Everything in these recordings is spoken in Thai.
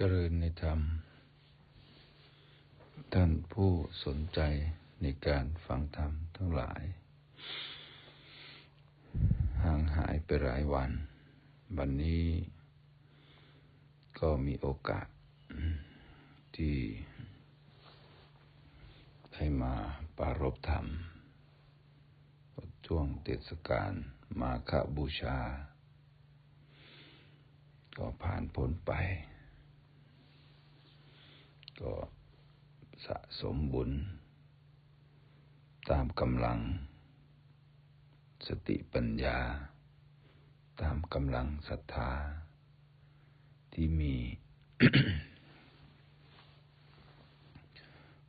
เจริญในธรรม ท่านผู้สนใจในการฟังธรรมทั้งหลาย ห่างหายไปหลายวัน วันนี้ก็มีโอกาสที่ได้มาปารบธรรมช่วงเทศกาลมาคบูชา ก็ผ่านพ้นไป ก็สะสมบุญ ตามกำลัง สติปัญญา ตามกำลังศรัทธา ที่มี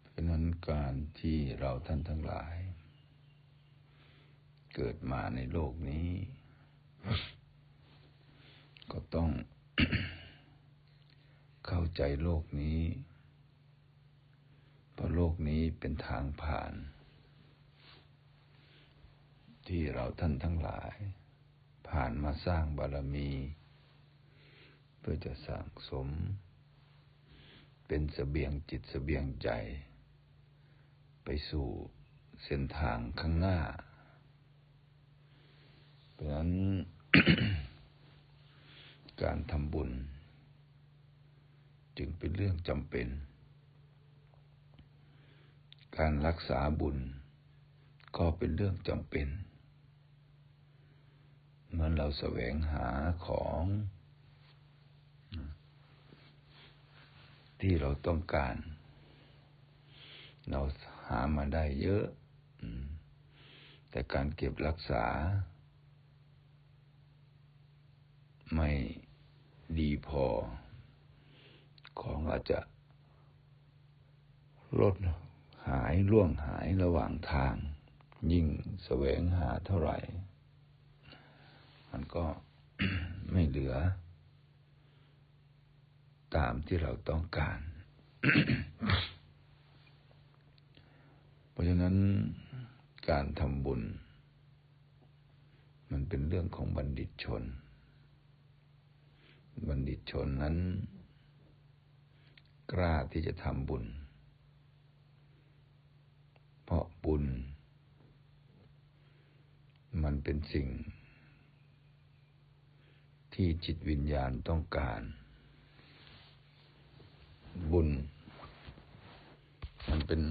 เพราะนั้นการที่เราท่านทั้งหลาย เกิดมาในโลกนี้ ก็ต้องเข้าใจโลกนี้ เพราะโลกนี้เป็นทางผ่าน ที่เราท่านทั้งหลาย ผ่านมาสร้างบารมี เพื่อจะสั่งสม เป็นสเสบียงจิตสเสบียงใจ ไปสู่เส้นทางข้างหน้า เพราะนั้นการทำบุญ จึงเป็นเรื่องจำเป็น การรักษาบุญ ก็เป็นเรื่องจำเป็น เหมื่อเราแสวงหาของที่เราต้องการ เราหามาได้เยอะแต่การเก็บรักษา ไม่ดีพอ ของอาจจะลด หายล่วงหายระหว่างทาง ยิ่งแสวงหาเท่าไหร่ มันก็ไม่เหลือ ตามที่เราต้องการ เพราะฉะนั้นการทำบุญ มันเป็นเรื่องของบัณฑิตชน บัณฑิตชนนั้น กล้าที่จะทำบุญ เพราะ บุญ มันเป็นสิ่ง ที่จิตวิญญาณต้องการ บุญ มันเป็น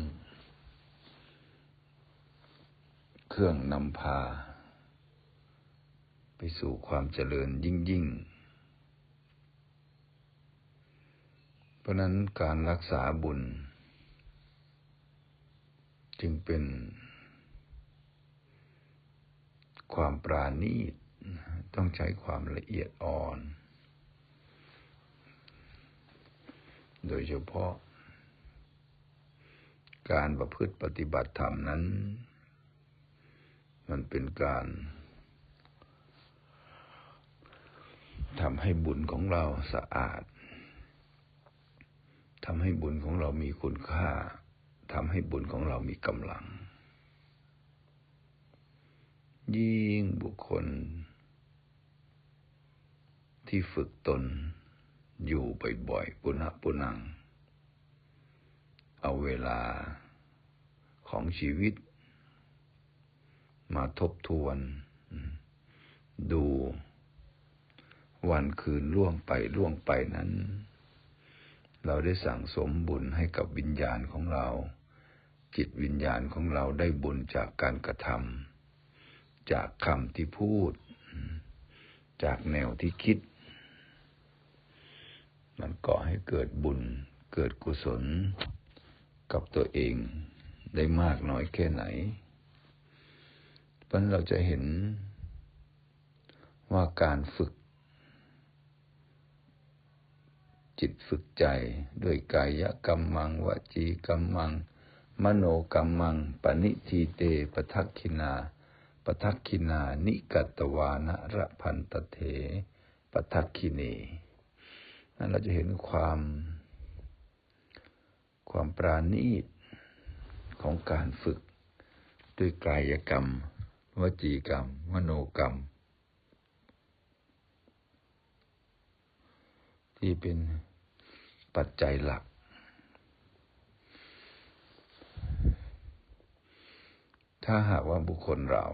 เครื่องนำพา ไปสู่ความเจริญยิ่งยิ่งเพราะนั้นการรักษาบุญ จึงเป็นความปราณีตต้องใช้ความละเอียดอ่อน โดยเฉพาะ การประพฤติปฏิบัติธรรมนั้น มันเป็นการทำให้บุญของเราสะอาดทำให้บุญของเรามีคุณค่า ทำให้บุญของเรามีกำลัง ยิ่งบุคคล ที่ฝึกตนอยู่บ่อยๆ ปุณะปุนัง เอาเวลาของชีวิต มาทบทวน ดูวันคืนล่วงไปล่วงไปนั้น เราได้สั่งสมบุญให้กับวิญญาณของเรา จิตวิญญาณของเราได้บุญจากการกระทำจากคำที่พูด จากแนวที่คิด มันก่อให้เกิดบุญ เกิดกุศล กับตัวเองได้มากน้อยแค่ไหน เพราะเราจะเห็นว่าการฝึก จิตฝึกใจด้วยกายกรรมมังวจีกรรมังม มโนกรรมัง ปณิทีเตปทักขินาปทักขินา นิกัตวานะระพันตเถปทักขินีนั่นเราจะเห็นความ ความปราณีตของการฝึก ด้วยกายกรรม วจีกรรม มโนกรรม ที่เป็นปัจจัยหลัก ถ้าหากว่าบุคคลเรา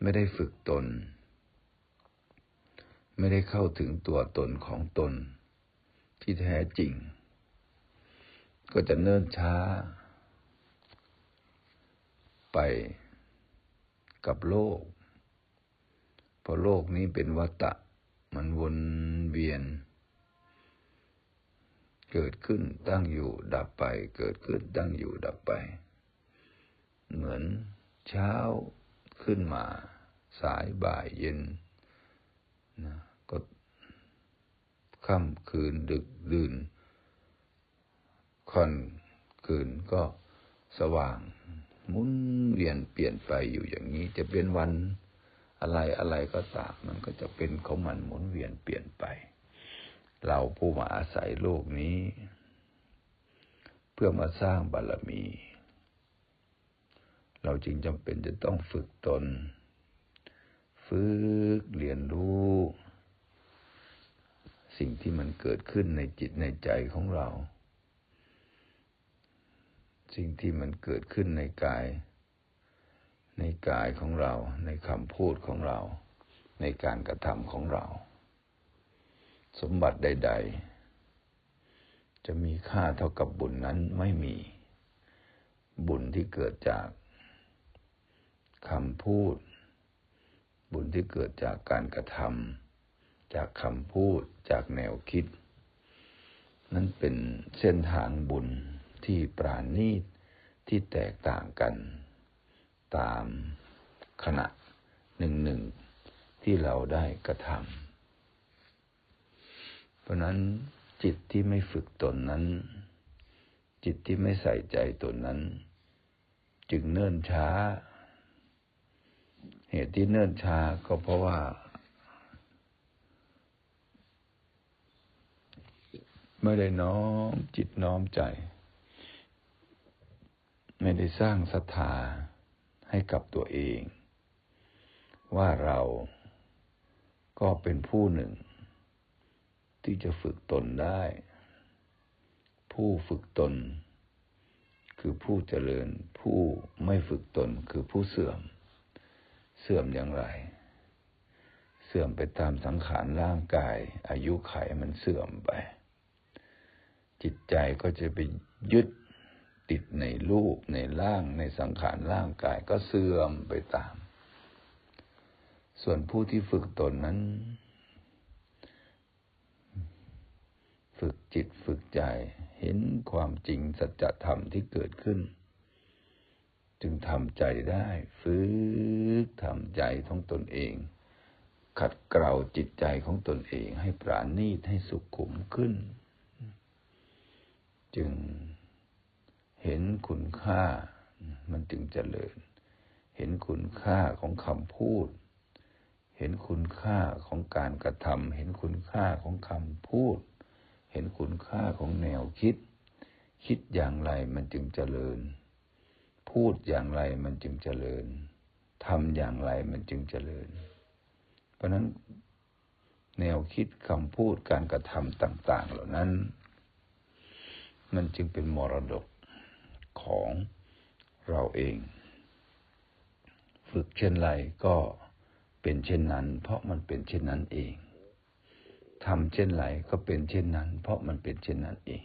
ไม่ได้ฝึกตน ไม่ได้เข้าถึงตัวตนของตน ที่แท้จริง ก็จะเนิ่นช้า ไปกับโลก เพราะโลกนี้เป็นวัตะ มันวนเวียน เกิดขึ้นตั้งอยู่ดับไป เกิดขึ้นตั้งอยู่ดับไป เหมือนเช้าขึ้นมา สายบ่ายเย็นนะก็ค่ำคืนดึกดื่นค่อนคืนก็สว่างหมุนเวียนเปลี่ยนไปอยู่อย่างนี้ จะเป็นวันอะไรอะไรก็ตามมันก็จะเป็นของมันหมุนเวียนเปลี่ยนไป เราผู้มาอาศัยโลกนี้ เพื่อมาสร้างบารมี เราจึงจำเป็นจะต้องฝึกตน ฝึกเรียนรู้ สิ่งที่มันเกิดขึ้นในจิตในใจของเรา สิ่งที่มันเกิดขึ้นในกาย ในกายของเรา ในคำพูดของเรา ในการกระทำของเรา สมบัติใด ๆ จะมีค่าเท่ากับบุญนั้นไม่มี บุญที่เกิดจาก คำพูด บุญที่เกิดจากการกระทำจากคำพูดจากแนวคิด นั้นเป็นเส้นทางบุญที่ปราณีตที่แตกต่างกัน ตามขณะหนึ่งหนึ่งที่เราได้กระทำเพราะนั้นจิตที่ไม่ฝึกตนนั้น จิตที่ไม่ใส่ใจตนนั้น จึงเนิ่นช้า เหตุที่เนิ่นช้าก็เพราะว่า ไม่ได้น้อมจิตน้อมใจ ไม่ได้สร้างศรัทธาให้กับตัวเอง ว่าเราก็เป็นผู้หนึ่ง ที่จะฝึกตนได้ ผู้ฝึกตน คือผู้เจริญ ผู้ไม่ฝึกตนคือผู้เสื่อม เสื่อมอย่างไร เสื่อมไปตามสังขารร่างกาย อายุไขมันเสื่อมไป จิตใจก็จะไปยึดติดในรูปในร่างในสังขารร่างกายก็เสื่อมไปตาม ส่วนผู้ที่ฝึกตนนั้น ฝึกจิตฝึกใจเห็นความจริงสัจธรรมที่เกิดขึ้น จึงทำใจได้ ฝึกทำใจของตนเอง ขัดเกลาจิตใจของตนเองให้ปราณีตให้สุขุมขึ้น จึงเห็นคุณค่า มันจึงเจริญ เห็นคุณค่าของคำพูด เห็นคุณค่าของการกระทำเห็นคุณค่าของคำพูด เห็นคุณค่าของแนวคิด คิดอย่างไรมันจึงเจริญ พูดอย่างไรมันจึงเจริญทำอย่างไรมันจึงเจริญ เพราะนั้นแนวคิดคำพูดการกระทำต่าง ๆ เหล่านั้น มันจึงเป็นมรดกของเราเอง ฝึกเช่นไรก็เป็นเช่นนั้น เพราะมันเป็นเช่นนั้นเองทำเช่นไรก็เป็นเช่นนั้น เพราะมันเป็นเช่นนั้นเอง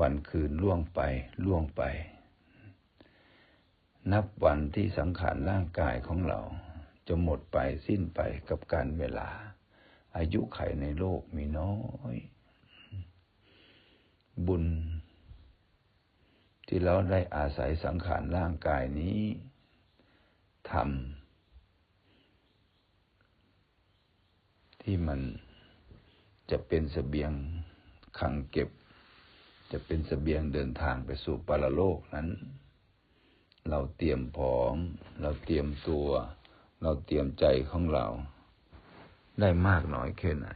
วันคืนล่วงไปล่วงไป นับวันที่สังขารร่างกายของเรา จะหมดไปสิ้นไปกับการเวลา อายุไขในโลกมีน้อย บุญ ที่เราได้อาศัยสังขารร่างกายนี้ทำที่มันจะเป็นสเสบียงขังเก็บ จะเป็นสเสบียงเดินทางไปสู่ปรโลกนั้น เราเตรียมพร้อม เราเตรียมตัว เราเตรียมใจของเรา ได้มากน้อยแค่ไหน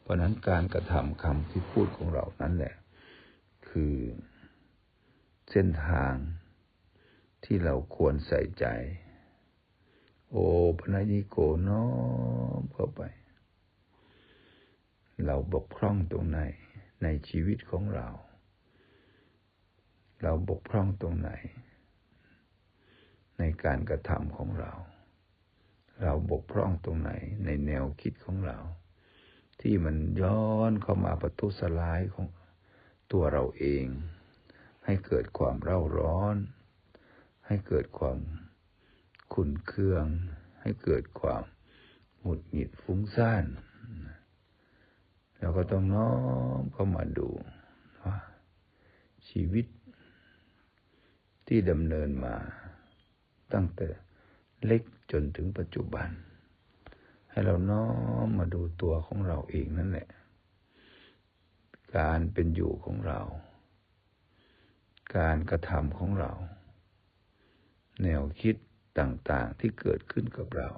เพราะนั้นการกระทำคำที่พูดของเรานั้นแหละ คือเส้นทางที่เราควรใส่ใจ โอปนัญิโกน้อมเข้าไป เราบกพร่องตรงไหนในชีวิตของเรา เราบกพร่องตรงไหน ในการกระทำของเรา เราบกพร่องตรงไหน ในแนวคิดของเรา ที่มันย้อนเข้ามาประทุสลายของตัวเราเอง ให้เกิดความเร่าร้อน ให้เกิดความขุนเคือง ให้เกิดความหงุดหงิดฟุ้งซ่านเราก็ต้องน้อมเข้ามาดูว่าชีวิต ที่ดำเนินมาตั้งแต่เล็กจนถึงปัจจุบัน ให้เราน้อมมาดูตัวของเราเองนั่นแหละ การเป็นอยู่ของเรา การกระทำของเรา แนวคิดต่างๆที่เกิดขึ้นกับเรา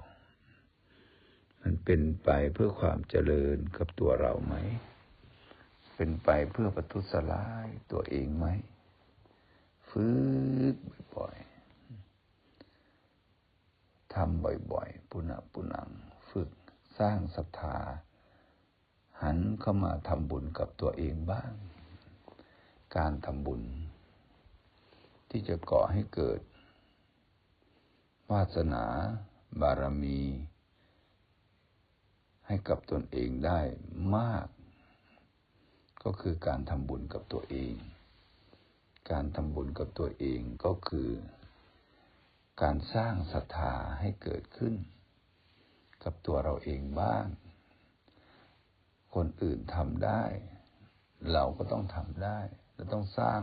มันเป็นไปเพื่อความเจริญกับตัวเราไหม เป็นไปเพื่อประทุษร้ายตัวเองไหม ฝึกบ่อยๆทำบ่อยๆ ปุณะปุนัง ฝึกสร้างศรัทธา หันเข้ามาทำบุญกับตัวเองบ้าง การทำบุญ ที่จะก่อให้เกิด วาสนา บารมี ให้กับตนเองได้มาก ก็คือการทำบุญกับตัวเอง การทำบุญกับตัวเองก็คือ การสร้างศรัทธาให้เกิดขึ้น กับตัวเราเองบ้าง คนอื่นทำได้ เราก็ต้องทำได้เราต้องสร้าง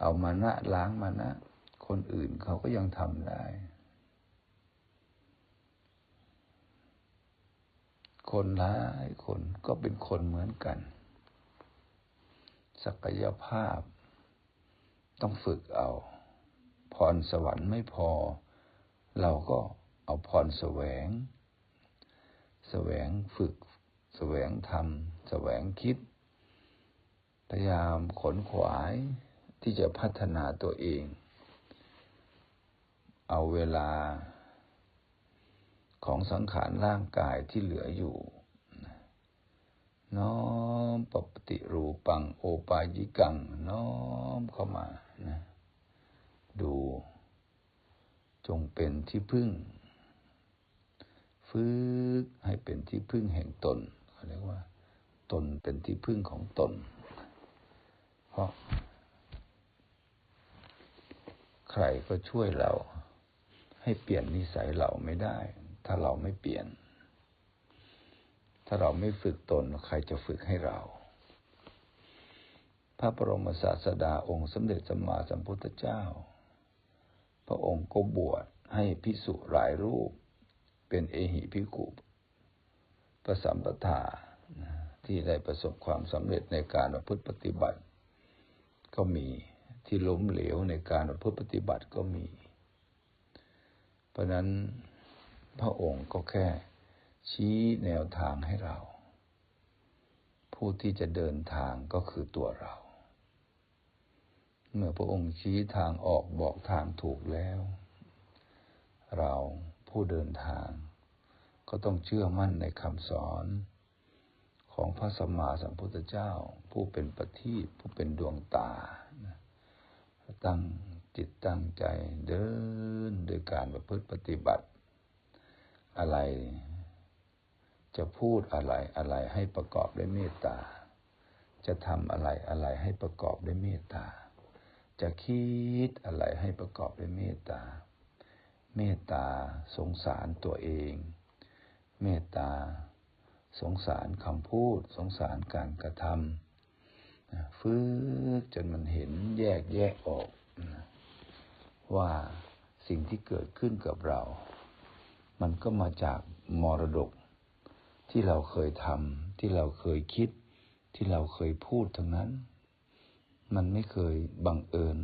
เอามานะล้างมานะ คนอื่นเขาก็ยังทำได้ คนหลายคนก็เป็นคนเหมือนกัน ศักยภาพ ต้องฝึกเอา พรสวรรค์ไม่พอ เราก็เอาพรแสวง แสวงฝึก แสวงทำแสวงคิด พยายามขนขวายที่จะพัฒนาตัวเอง เอาเวลาของสังขารร่างกายที่เหลืออยู่ น้อมปปติรูปัง โอปายิกัง น้อมเข้ามานะดู จงเป็นที่พึ่ง ฝึกให้เป็นที่พึ่งแห่งตนเขาเรียกว่า ตนเป็นที่พึ่งของตน เพราะ ใครก็ช่วยเรา ให้เปลี่ยนนิสัยเราไม่ได้ ถ้าเราไม่เปลี่ยน ถ้าเราไม่ฝึกตนใครจะฝึกให้เรา พระบรมศาสดาองค์สมเด็จสัมมาสัมพุทธเจ้า พระองค์ก็บวชให้พิสุหลายรูป เป็นเอหิพิกุประสัมปทาที่ได้ประสบความสำเร็จในการประพฤติปฏิบัติ ก็มีที่ล้มเหลวในการประพฤติปฏิบัติก็มี เพราะนั้นพระองค์ก็แค่ ชี้แนวทางให้เรา ผู้ที่จะเดินทางก็คือตัวเรา เมื่อพระองค์ชี้ทางออกบอกทางถูกแล้ว เราผู้เดินทาง ก็ต้องเชื่อมั่นในคำสอนของพระสัมมาสัมพุทธเจ้า ผู้เป็นปฏิผู้เป็นดวงตา ตั้งจิตตั้งใจเดินโดยการประพฤติปฏิบัติ อะไร จะพูดอะไรอะไรให้ประกอบด้วยเมตตา จะทำอะไรอะไรให้ประกอบด้วยเมตตา จะคิดอะไรให้ประกอบด้วยเมตตา เมตตาสงสารตัวเอง เมตตา สงสารคำพูด สงสารการกระทำฝึกจนมันเห็นแยกแยกออกว่าสิ่งที่เกิดขึ้นกับเรา มันก็มาจากมรดก ที่เราเคยทำที่เราเคยคิด ที่เราเคยพูดทั้งนั้น มันไม่เคยบังเอิญ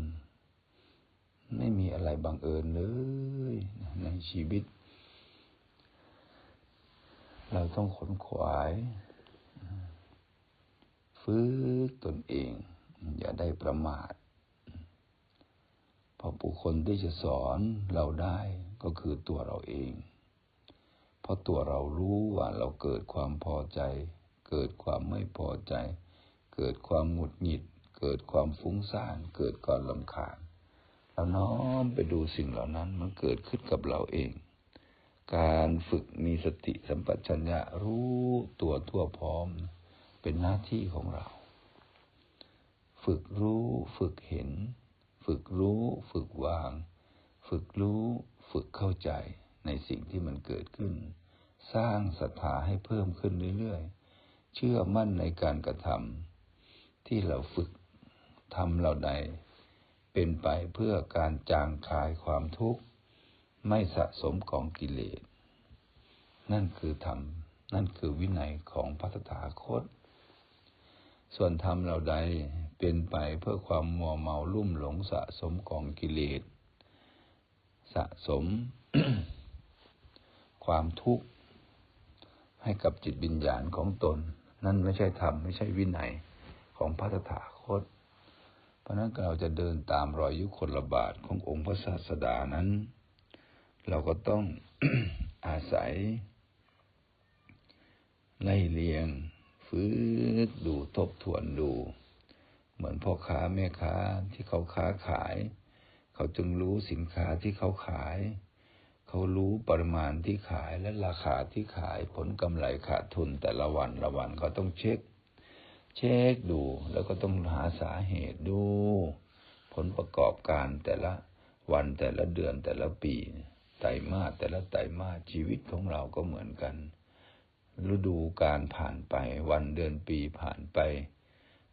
ไม่มีอะไรบังเอิญเลยในชีวิต เราต้องขนขวายฟื้นตนเอง อย่าได้ประมาทเพราะบุคคลที่จะสอนเราได้ก็คือตัวเราเอง เพราะตัวเรารู้ว่าเราเกิดความพอใจ เกิดความไม่พอใจ เกิดความหงุดหงิด เกิดความฟุ้งซ่าน เกิดความลำคาญเราน้อมไปดูสิ่งเหล่านั้นมันเกิดขึ้นกับเราเอง การฝึกมีสติสัมปชัญญะรู้ตัวทั่วพร้อม เป็นหน้าที่ของเรา ฝึกรู้ฝึกเห็น ฝึกรู้ ฝึกวาง ฝึกรู้ ฝึกเข้าใจ ในสิ่งที่มันเกิดขึ้น สร้างศรัทธาให้เพิ่มขึ้นเรื่อยๆ เชื่อมั่นในการกระทำที่เราฝึกทำเราใด เป็นไปเพื่อการจางคายความทุกข์ ไม่สะสมของกิเลส นั่นคือธรรม นั่นคือวินัยของพระตถาคต ส่วนธรรมเราใดเป็นไปเพื่อความมัวเมาลุ่มหลงสะสมของกิเลส สะสม ความทุกข์ให้กับจิตวิญญาณของตน นั่นไม่ใช่ธรรมไม่ใช่วินัยของพระตถาคต เพราะนั้นเราจะเดินตามรอยยุคลบาทขององค์พระศาสดานั้น เราก็ต้องอาศัย ไล่เลียง ฟื้นดูทบทวนดู เหมือนพ่อค้าแม่ค้าที่เขาค้าขาย เขาจึงรู้สินค้าที่เขาขาย เขารู้ปริมาณที่ขายและราคาที่ขายผลกำไรขาดทุนแต่ละวันละวันเขาต้องเช็ค เช็คดู แล้วก็ต้องหาสาเหตุดู ผลประกอบการแต่ละวันแต่ละเดือนแต่ละปีไตรมาสแต่ละไตรมาสชีวิตของเราก็เหมือนกัน ฤดูการผ่านไป วันเดือนปีผ่านไป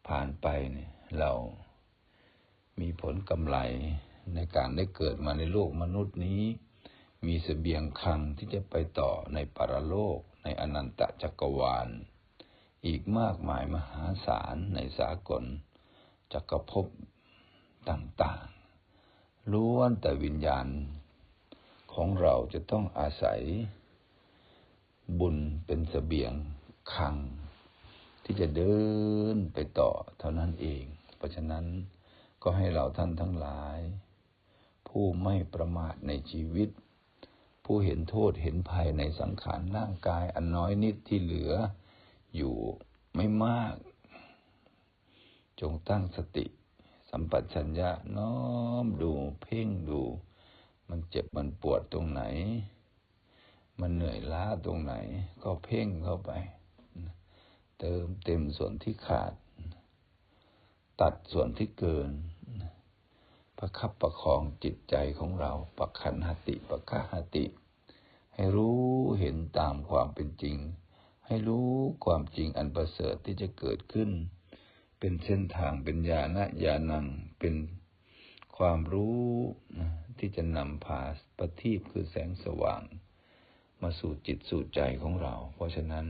ผ่านไปเนี่ยเรามีผลกำไรในการได้เกิดมาในโลกมนุษย์นี้ มีสเสบียงคังที่จะไปต่อในปรโลกในอนันตจักรวาล อีกมากมายมหาศาลในสากล จักรภพต่างๆล้วนแต่วิญญาณ ของเราจะต้องอาศัย บุญเป็นสเสบียงคัง ที่จะเดินไปต่อเท่านั้นเอง เพราะฉะนั้นก็ให้เราท่านทั้งหลาย ผู้ไม่ประมาทในชีวิต ผู้เห็นโทษเห็นภัยในสังขารร่างกายอันน้อยนิดที่เหลืออยู่ไม่มาก จงตั้งสติ สัมปชัญญะน้อมดูเพ่งดู มันเจ็บมันปวดตรงไหน มันเหนื่อยล้าตรงไหน ก็เพ่งเข้าไป เติมเต็มส่วนที่ขาด ตัดส่วนที่เกิน ประคับประคองจิตใจของเราประคันหติประคาหติ ให้รู้เห็นตามความเป็นจริง ให้รู้ความจริงอันประเสริฐที่จะเกิดขึ้น เป็นเส้นทางเป็นญาณญาณังเป็นความรู้ที่จะนำพาปฏิบคือแสงสว่าง มาสู่จิตสู่ใจของเรา เพราะฉะนั้น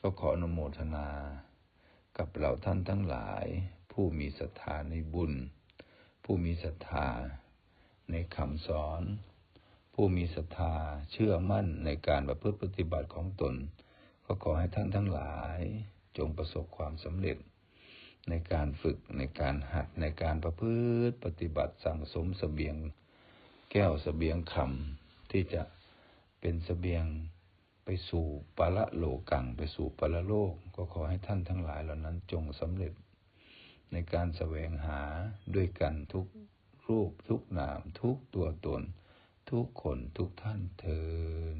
ก็ขออนุโมทนา กับเราท่านทั้งหลาย ผู้มีศรัทธาในบุญ ผู้มีศรัทธาในคำสอน ผู้มีศรัทธาเชื่อมั่นในการประพฤติปฏิบัติของตน ก็ขอให้ท่านทั้งหลายจงประสบความสำเร็จ ในการฝึกในการหัดในการประพฤติปฏิบัติสั่งสมสเสบียง แก้วสเสบียงคำที่จะเป็นสเสบียงไปสู่ปะละโลกังไปสู่ปะละโลก ก็ขอให้ท่านทั้งหลายเหล่านั้นจงสำเร็จ ในการแสวงหาด้วยกันทุกรูปทุกนามทุกตัวตน ทุกคนทุกท่านเทิน